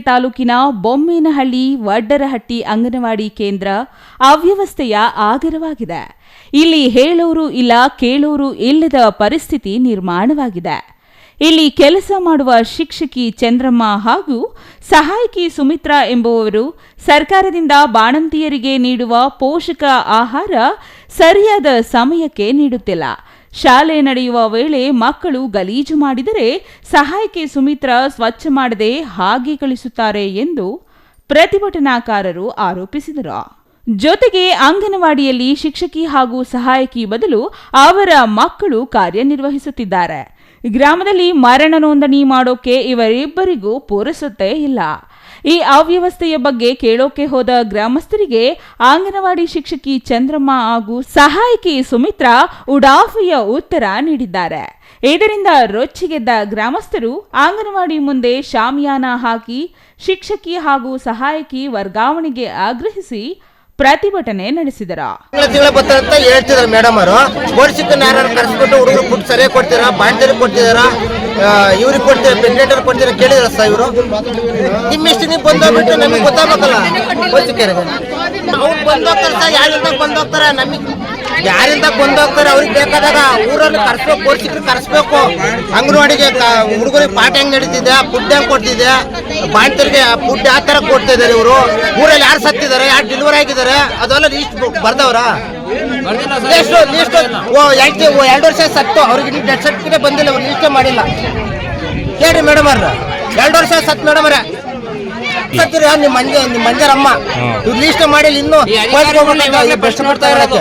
ತಾಲೂಕಿನ ಬೊಮ್ಮೇನಹಳ್ಳಿ, ವಡ್ಡರಹಟ್ಟಿ ಅಂಗನವಾಡಿ ಕೇಂದ್ರ ಅವ್ಯವಸ್ಥೆಯ ಆಗರವಾಗಿದೆ. ಇಲ್ಲಿ ಹೇಳೋರು ಇಲ್ಲ ಕೇಳೋರು ಇಲ್ಲದ ಪರಿಸ್ಥಿತಿ ನಿರ್ಮಾಣವಾಗಿದೆ. ಇಲ್ಲಿ ಕೆಲಸ ಮಾಡುವ ಶಿಕ್ಷಕಿ ಚಂದ್ರಮ್ಮ ಹಾಗೂ ಸಹಾಯಕಿ ಸುಮಿತ್ರಾ ಎಂಬುವವರು ಸರ್ಕಾರದಿಂದ ಬಾಣಂತಿಯರಿಗೆ ನೀಡುವ ಪೋಷಕ ಆಹಾರ ಸರಿಯಾದ ಸಮಯಕ್ಕೆ ನೀಡುತ್ತಿಲ್ಲ. ಶಾಲೆ ನಡೆಯುವ ವೇಳೆ ಮಕ್ಕಳು ಗಲೀಜು ಮಾಡಿದರೆ ಸಹಾಯಕಿ ಸುಮಿತ್ರಾ ಸ್ವಚ್ಛ ಮಾಡದೆ ಹಾಗೆ ಕಳಿಸುತ್ತಾರೆ ಎಂದು ಪ್ರತಿಭಟನಾಕಾರರು ಆರೋಪಿಸಿದರು. ಜೊತೆಗೆ ಅಂಗನವಾಡಿಯಲ್ಲಿ ಶಿಕ್ಷಕಿ ಹಾಗೂ ಸಹಾಯಕಿ ಬದಲು ಅವರ ಮಕ್ಕಳು ಕಾರ್ಯನಿರ್ವಹಿಸುತ್ತಿದ್ದಾರೆ. ಗ್ರಾಮದಲ್ಲಿ ಮರಣ ನೋಂದಣಿ ಮಾಡೋಕೆ ಇವರಿಬ್ಬರಿಗೂ ಪೂರೈಸುತ್ತೇ ಇಲ್ಲ. ಈ ಅವ್ಯವಸ್ಥೆಯ ಬಗ್ಗೆ ಕೇಳೋಕೆ ಹೋದ ಗ್ರಾಮಸ್ಥರಿಗೆ ಅಂಗನವಾಡಿ ಶಿಕ್ಷಕಿ ಚಂದ್ರಮ್ಮ ಹಾಗೂ ಸಹಾಯಕಿ ಸುಮಿತ್ರಾ ಉಡಾಫಿಯ ಉತ್ತರ ನೀಡಿದ್ದಾರೆ. ಇದರಿಂದ ರೊಚ್ಚಿಗೆದ್ದ ಗ್ರಾಮಸ್ಥರು ಅಂಗನವಾಡಿ ಮುಂದೆ ಶಾಮಿಯಾನ ಹಾಕಿ, ಶಿಕ್ಷಕಿ ಹಾಗೂ ಸಹಾಯಕಿ ವರ್ಗಾವಣೆಗೆ ಆಗ್ರಹಿಸಿ ಪ್ರತಿಭಟನೆ ನಡೆಸಿದರ. ತಿಂಗಳ ಹೇಳ್ತಿದ್ರು ಮೇಡಮ್ ಅವರು ಹುಡುಗರು ಫುಡ್ ಕೊಡ್ತೀರಾ ಕೊಡ್ತಿದಾರಾ ಇವ್ರಿಗೆ ಕೊಡ್ತೀರ ವೆಂಟಿಲೇಟರ್ ಕೊಡ್ತೀರ ಕೇಳಿದ್ರ ಸರ್ ಇವರು. ನಿಮ್ಮಿಷ್ಟು ನೀವು ಬಂದೋಗ್ಬಿಟ್ಟು ನಮಗೆ ಗೊತ್ತಾಗಬೇಕಲ್ಲ ಅವ್ರು ಬಂದೋಗ್ತಾರೆ ಸರ್ ಯಾರಿಂದ ಬಂದೋಗ್ತಾರೆ ನಮಗೆ ಯಾರಿಂದ ಬಂದೋಗ್ತಾರೆ ಅವ್ರಿಗೆ ಬೇಕಾದಾಗ ಊರಲ್ಲಿ ಕರ್ಸ್ಬೇಕು ಪೋಷಕರು ಕರೆಸ್ಬೇಕು. ಅಂಗನವಾಡಿಗೆ ಹುಡುಗರಿಗೆ ಪಾಠ ಹೆಂಗ್ ನಡೀತಿದೆ ಫುಡ್ ಹೆಂಗ್ ಕೊಡ್ತಿದೆ, ಬಾಣ್ತರಿಗೆ ಫುಡ್ ಯಾವ ತರ ಕೊಡ್ತಾ ಇದಾರೆ ಇವರು? ಊರಲ್ಲಿ ಯಾರು ಸತ್ತಿದ್ದಾರೆ, ಯಾರು ಡೆಲಿವರಿ ಆಗಿದ್ದಾರೆ? ಅದೆಲ್ಲ ಲೀಸ್ಟ್ ಬರ್ದವ್ರ? ಲಿಸ್ಟ್ ಲೀಸ್ಟ್ ಎರಡು ವರ್ಷ ಸತ್ತು. ಅವ್ರಿಗೆ ಡೆತ್ ಸರ್ಟಿಫಿಕೇಟ್ ಬಂದಿಲ್ಲ ಅವ್ರು ಲೀಸ್ಟೇ ಮಾಡಿಲ್ಲ. ಹೇಳಿ ಮೇಡಮ್ ಅವ್ರ ಎರಡು ವರ್ಷ ಸತ್ತು ಮೇಡಮ್ ಅವ್ರೆ. ಸತ್ತಿರ ನಿಮ್ಮ ಮಂಜ ನಿಮ್ಮ ಮಂಜರಮ್ಮ? ಇವ್ರು ಲೀಸ್ಟ್ ಮಾಡಿಲ್ಲ ಇನ್ನು. ಬೆಸ್ಟ್ ಮಾಡ್ತಾ ಇರೋದು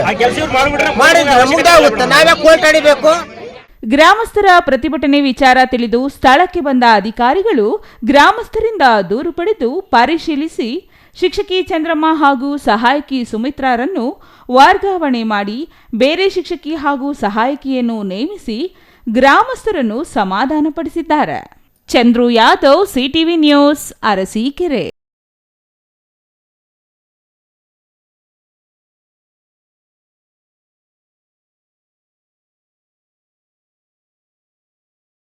ಮಾಡಿದ್ರೆ ಮುಗ್ದಾಗುತ್ತೆ ನಾವೇ ಕೋರ್ಟ್ ಆಡಿಬೇಕು ಗ್ರಾಮಸ್ಥರ ಪ್ರತಿಭಟನೆ ವಿಚಾರ ತಿಳಿದು ಸ್ಥಳಕ್ಕೆ ಬಂದ ಅಧಿಕಾರಿಗಳು ಗ್ರಾಮಸ್ಥರಿಂದ ದೂರು ಪಡೆದು ಪರಿಶೀಲಿಸಿ ಶಿಕ್ಷಕಿ ಚಂದ್ರಮ್ಮ ಹಾಗೂ ಸಹಾಯಕಿ ಸುಮಿತ್ರಾರನ್ನು ವರ್ಗಾವಣೆ ಮಾಡಿ ಬೇರೆ ಶಿಕ್ಷಕಿ ಹಾಗೂ ಸಹಾಯಕಿಯನ್ನು ನೇಮಿಸಿ ಗ್ರಾಮಸ್ಥರನ್ನು ಸಮಾಧಾನಪಡಿಸಿದ್ದಾರೆ. Chandru Yadav CTV news Arsikere.